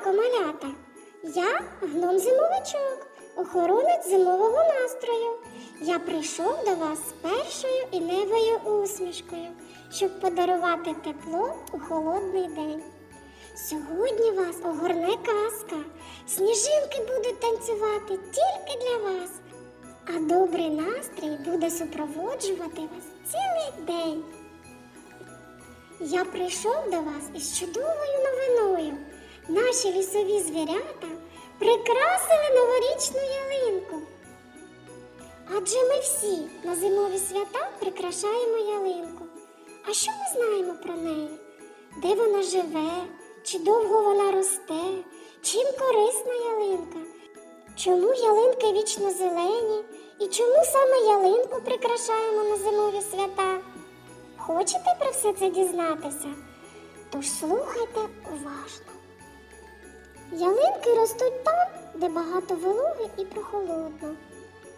ранку, малята! Я гном зимовичок, охоронець зимового настрою. Я прийшов до вас з першою і невою усмішкою, щоб подарувати тепло у холодний день. Сьогодні вас огорне казка. Сніжинки будуть танцювати тільки для вас, а добрий настрій буде супроводжувати вас цілий день. Я прийшов до вас із чудовою новиною. Наші лісові звірята прикрасили новорічну ялинку. Адже ми всі на зимові свята прикрашаємо ялинку. А що ми знаємо про неї? Де вона живе, чи довго вона росте, чим корисна ялинка? Чому ялинки вічно зелені? І чому саме ялинку прикрашаємо на зимові свята? Хочете про все це дізнатися? Тож слухайте уважно. Ялинки ростуть там, де багато вологи і прохолодно.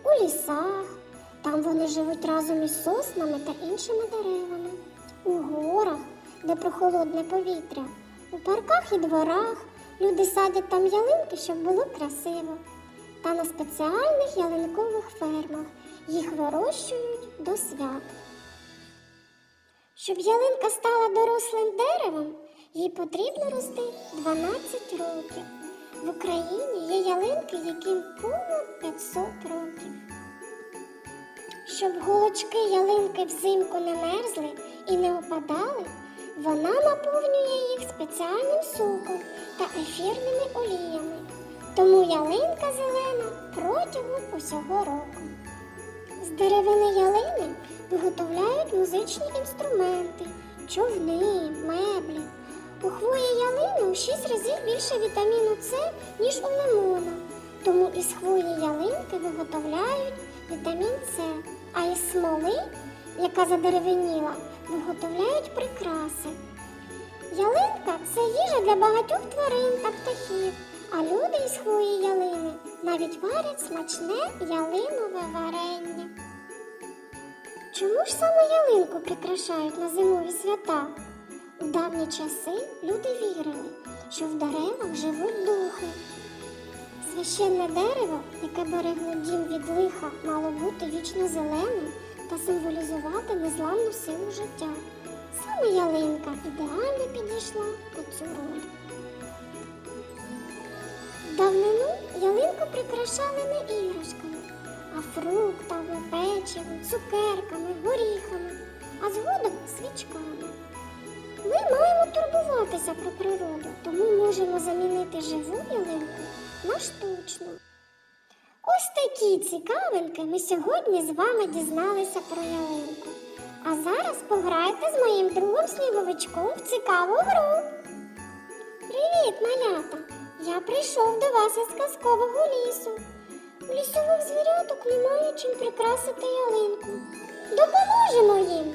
У лісах, там вони живуть разом із соснами та іншими деревами, у горах, де прохолодне повітря, у парках і дворах люди садять там ялинки, щоб було красиво. Та на спеціальних ялинкових фермах їх вирощують до свят. Щоб ялинка стала дорослим деревом, їй потрібно рости 12 років. В Україні є ялинки, яким понад 500 років. Щоб голочки ялинки взимку не мерзли і не опадали, вона наповнює їх спеціальним соком та ефірними оліями. Тому ялинка зелена протягом усього року. З деревини ялини виготовляють музичні інструменти, човни, меблі. У хвої ялини у 6 разів більше вітаміну С, ніж у лимона. Тому із хвої ялинки виготовляють вітамін С, а із смоли, яка задеревеніла, виготовляють прикраси. Ялинка це їжа для багатьох тварин та птахів, а люди із хвої ялини навіть варять смачне ялинове варення. Чому ж саме ялинку прикрашають на зимові свята? У давні часи люди вірили, що в деревах живуть духи. Священне дерево, яке берегло дім від лиха, мало бути вічно зеленим та символізувати незламну силу життя. Саме ялинка ідеально підійшла на цю роль. Давнину ялинку прикрашали не іграшками, а фруктами, печивом, цукерками, горіхами, а згодом свічками. Ми маємо турбуватися про природу, тому можемо замінити живу ялинку на штучну. Ось такі цікавинки ми сьогодні з вами дізналися про ялинку. А зараз пограйте з моїм другом сніговичком в цікаву гру. Привіт, малята! Я прийшов до вас із казкового лісу. У лісових звіряток немає чим прикрасити ялинку. Допоможемо їм.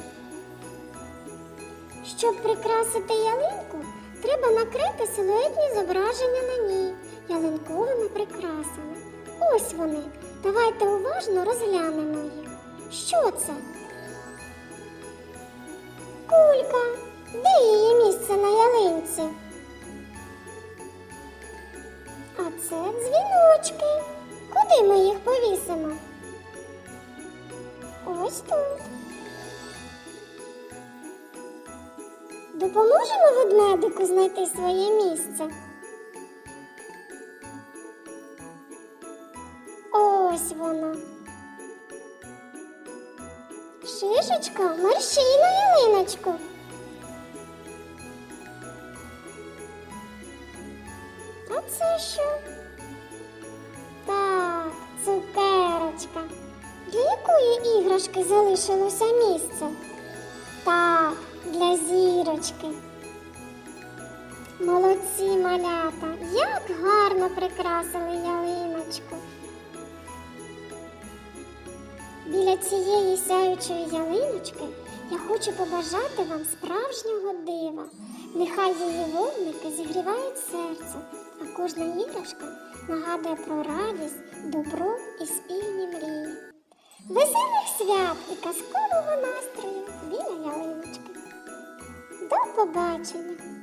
Щоб прикрасити ялинку, треба накрити силуетні зображення на ній ялинковими прикрасами. Ось вони. Давайте уважно розглянемо їх. Що це? Кулька. Де її місце на ялинці? А це дзвіночки. Куди ми їх повісимо? Ось тут. Допоможемо ведмедику знайти своє місце. Ось воно. Шишечка, мерщій на ялиночку. А це що? Так, цукерочка. Для якої іграшки залишилося місце? Так, для зірочки. Молодці малята, як гарно прикрасили ялиночку. Біля цієї сяючої ялиночки я хочу побажати вам справжнього дива. Нехай її вогники зігрівають серце, а кожна іграшка нагадує про радість, добро і спільні мрії. Веселих свят і казкового настрою біля побачення!